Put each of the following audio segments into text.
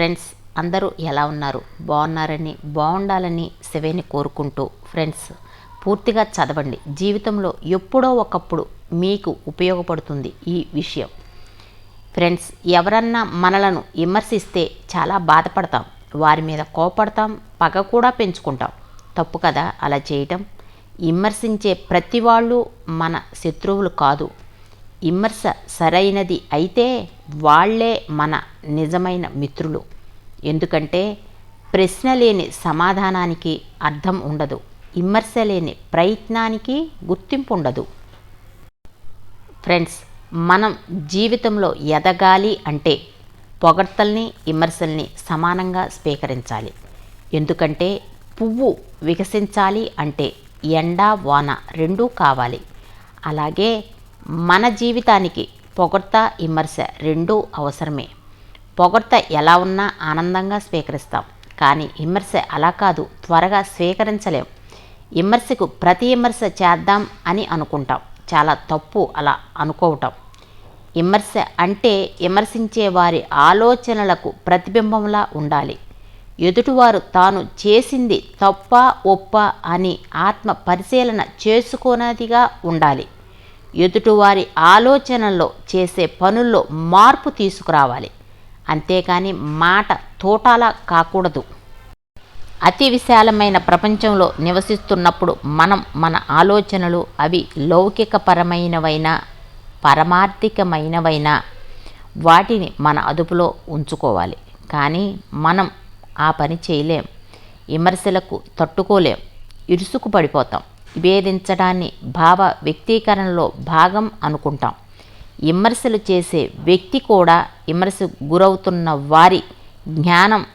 Friends అందరూ ఎలా ఉన్నారు? బాగున్నారని బాగుండాలని శివేని కోరుకుంటూ ఫ్రెండ్స్ పూర్తిగా చదవండి. జీవితంలో ఎప్పుడో ఒకప్పుడు మీకు ఉపయోగపడుతుంది ఈ విషయం. ఫ్రెండ్స్ ఎవరన్నా మనలను విమర్శిస్తే చాలా బాధపడతాం. వారి మీద కోపడతాం పగ కూడా పెంచుకుంటాం. తప్పు కదా అలా చేయటం? విమర్శించే ప్రతి వాళ్ళు మన శత్రువులు కాదు. విమర్శ సరైనది అయితే వాళ్ళే మన నిజమైన మిత్రులు. ఎందుకంటే ప్రశ్న లేని సమాధానానికి అర్థం ఉండదు. విమర్శ లేని ప్రయత్నానికి గుర్తింపు ఉండదు. ఫ్రెండ్స్ మనం జీవితంలో ఎదగాలి అంటే పొగడ్తల్ని విమర్శల్ని సమానంగా స్వీకరించాలి. ఎందుకంటే పువ్వు వికసించాలి అంటే ఎండ వాన రెండూ కావాలి. అలాగే మన జీవితానికి పొగడ్త విమర్శ రెండూ అవసరమే. పొగడ్త ఎలా ఉన్నా ఆనందంగా స్వీకరిస్తాం. కానీ విమర్శ అలా కాదు త్వరగా స్వీకరించలేం. విమర్శకు ప్రతి విమర్శ చేద్దాం అని అనుకుంటాం. చాలా తప్పు అలా అనుకోవటం. విమర్శ అంటే విమర్శించే వారి ఆలోచనలకు ప్రతిబింబంలా ఉండాలి. ఎదుటివారు తాను చేసింది తప్ప ఒప్ప అని ఆత్మ పరిశీలన చేసుకోనదిగా ఉండాలి. ఎదుటివారి ఆలోచనల్లో చేసే పనుల్లో మార్పు తీసుకురావాలి. అంతేకాని మాట తోటాలా కాకూడదు. అతి విశాలమైన ప్రపంచంలో నివసిస్తున్నప్పుడు మనం మన ఆలోచనలు అవి లౌకికపరమైనవైనా పరమార్థికమైనవైనా వాటిని మన అదుపులో ఉంచుకోవాలి. కానీ మనం ఆ పని చేయలేం. విమర్శలకు తట్టుకోలేం. ఇరుసుకు పడిపోతాం. విభేదించడాన్ని భావ వ్యక్తీకరణలో భాగం అనుకుంటాం. విమర్శలు చేసే వ్యక్తి కూడా విమర్శకు గురవుతున్న వారి జ్ఞానం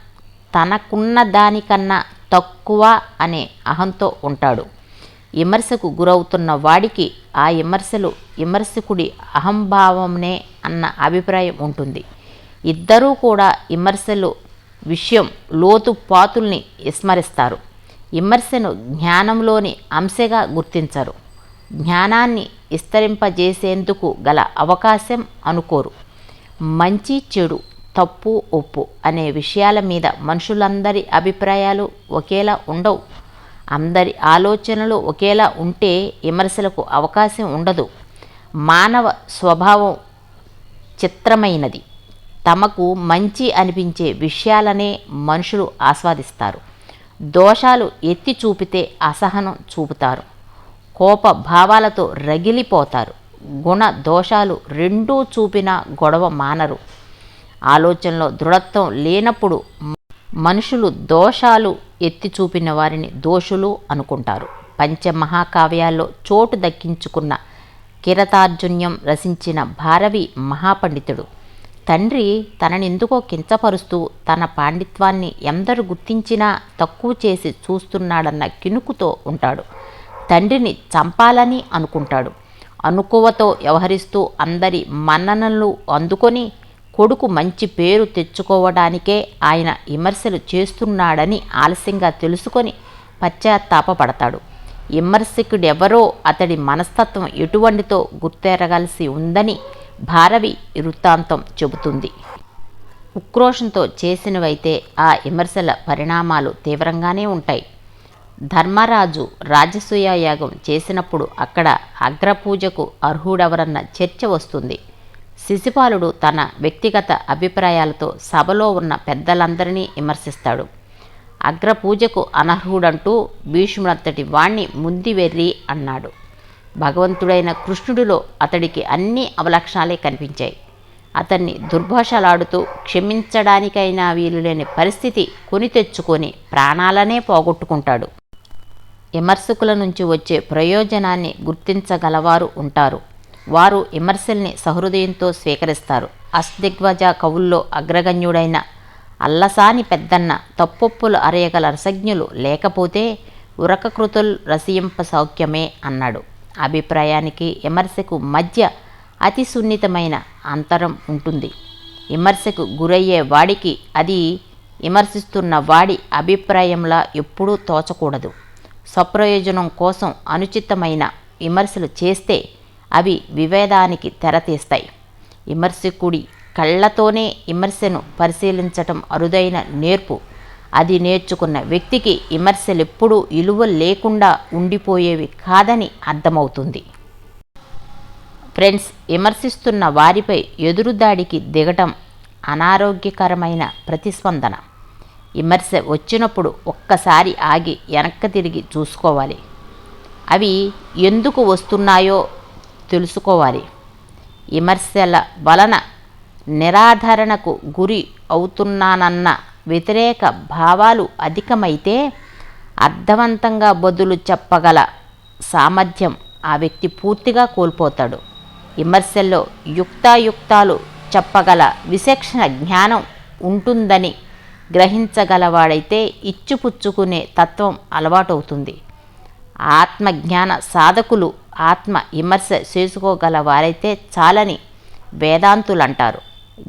తనకున్న దానికన్నా తక్కువ అనే అహంతో ఉంటాడు. విమర్శకు గురవుతున్న వాడికి ఆ విమర్శలు విమర్శకుడి అహంభావంనే అన్న అభిప్రాయం ఉంటుంది. ఇద్దరూ కూడా విమర్శలు విషయం లోతు పాతుల్ని విస్మరిస్తారు. విమర్శను జ్ఞానంలోని అంశగా గుర్తించరు. జ్ఞానాన్ని విస్తరింపజేసేందుకు గల అవకాశం అనుకోరు. మంచి చెడు తప్పు ఒప్పు అనే విషయాల మీద మనుషులందరి అభిప్రాయాలు ఒకేలా ఉండవు. అందరి ఆలోచనలు ఒకేలా ఉంటే విమర్శలకు అవకాశం ఉండదు. మానవ స్వభావం చిత్రమైనది. తమకు మంచి అనిపించే విషయాలనే మనుషులు ఆస్వాదిస్తారు. దోషాలు ఎత్తి చూపితే అసహనం చూపుతారు. కోప భావాలతో రగిలిపోతారు. గుణ దోషాలు రెండూ చూపిన గొడవ మానరు. ఆలోచనలో దృఢత్వం లేనప్పుడు మనుషులు దోషాలు ఎత్తి చూపిన వారిని దోషులు అనుకుంటారు. పంచమహాకావ్యాల్లో చోటు దక్కించుకున్న కిరతార్జున్యం రచించిన భారవి మహాపండితుడు తండ్రి తననెందుకో కించపరుస్తూ తన పాండిత్వాన్ని ఎందరు గుర్తించినా తక్కువ చేసి చూస్తున్నాడన్న కినుకుతో ఉంటాడు. తండ్రిని చంపాలని అనుకుంటాడు. అనుకువతో వ్యవహరిస్తూ అందరి మన్ననలు అందుకొని కొడుకు మంచి పేరు తెచ్చుకోవడానికే ఆయన విమర్శలు చేస్తున్నాడని ఆలస్యంగా తెలుసుకొని పశ్చాత్తాపడతాడు విమర్శకుడెవరో అతడి మనస్తత్వం ఎటువంటితో గుర్తెరగాల్సి ఉందని భారవి వృత్తాంతం చెబుతుంది. ఉక్రోషంతో చేసినవైతే ఆ విమర్శల పరిణామాలు తీవ్రంగానే ఉంటాయి. ధర్మరాజు రాజసూయ యాగం చేసినప్పుడు అక్కడ అగ్రపూజకు అర్హుడెవరన్న చర్చ వస్తుంది. శిశుపాలుడు తన వ్యక్తిగత అభిప్రాయాలతో సభలో ఉన్న పెద్దలందరినీ విమర్శిస్తాడు. అగ్రపూజకు అనర్హుడంటూ భీష్ముడంతటి వాణ్ణి ముంది వెర్రి అన్నాడు. భగవంతుడైన కృష్ణుడిలో అతడికి అన్ని అవలక్షణాలే కనిపించాయి. అతన్ని దుర్భాషలాడుతూ క్షమించడానికైనా వీలులేని పరిస్థితి కొని తెచ్చుకొని ప్రాణాలనే పోగొట్టుకుంటాడు. విమర్శకుల నుంచి వచ్చే ప్రయోజనాన్ని గుర్తించగలవారు ఉంటారు. వారు విమర్శల్ని సహృదయంతో స్వీకరిస్తారు. అస్దిగ్వజ కవుల్లో అగ్రగణ్యుడైన అల్లసాని పెద్దన్న తప్పొప్పులు అరేయగల రసజ్ఞులు లేకపోతే ఉరకకృతుల్ రసయింప సౌఖ్యమే అన్నాడు. అభిప్రాయానికి విమర్శకు మధ్య అతి సున్నితమైన అంతరం ఉంటుంది. విమర్శకు గురయ్యే వాడికి అది విమర్శిస్తున్న వాడి అభిప్రాయంలా ఎప్పుడూ తోచకూడదు. స్వప్రయోజనం కోసం అనుచితమైన విమర్శలు చేస్తే అవి విభేదానికి తెరతీస్తాయి. విమర్శకుడి కళ్ళతోనే విమర్శను పరిశీలించటం అరుదైన నేర్పు. అది నేర్చుకున్న వ్యక్తికి విమర్శలు ఎప్పుడూ ఇలువ లేకుండా ఉండిపోయేవి కాదని అర్థమవుతుంది. ఫ్రెండ్స్ విమర్శిస్తున్న వారిపై ఎదురుదాడికి దిగటం అనారోగ్యకరమైన ప్రతిస్పందన. విమర్శ వచ్చినప్పుడు ఒక్కసారి ఆగి వెనక్కి తిరిగి చూసుకోవాలి. అవి ఎందుకు వస్తున్నాయో తెలుసుకోవాలి. విమర్శల వలన నిరాధరణకు గురి అవుతున్నానన్న వ్యతిరేక భావాలు అధికమైతే అర్థవంతంగా బదులు చెప్పగల సామర్థ్యం ఆ వ్యక్తి పూర్తిగా కోల్పోతాడు. విమర్శల్లో యుక్తాయుక్తాలు చెప్పగల విశేషణ జ్ఞానం ఉంటుందని గ్రహించగలవాడైతే ఇచ్చిపుచ్చుకునే తత్వం అలవాటవుతుంది. ఆత్మజ్ఞాన సాధకులు ఆత్మ విమర్శ చేసుకోగల వారైతే చాలని వేదాంతులు అంటారు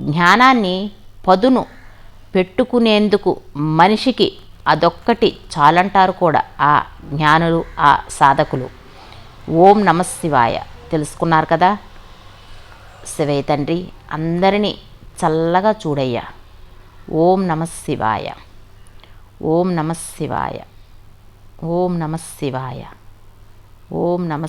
జ్ఞానాన్ని పదును పెట్టుకునేందుకు మనిషికి అదొక్కటి చాలంటారు కూడా ఆ జ్ఞానులు ఆ సాధకులు. ఓం నమ శివాయ. తెలుసుకున్నారు కదా? శివయ్య తండ్రి అందరినీ చల్లగా చూడయ్యా. ఓం నమ శివాయ. ఓం నమ శివాయ. ఓం నమ శివాయ. ఓం నమ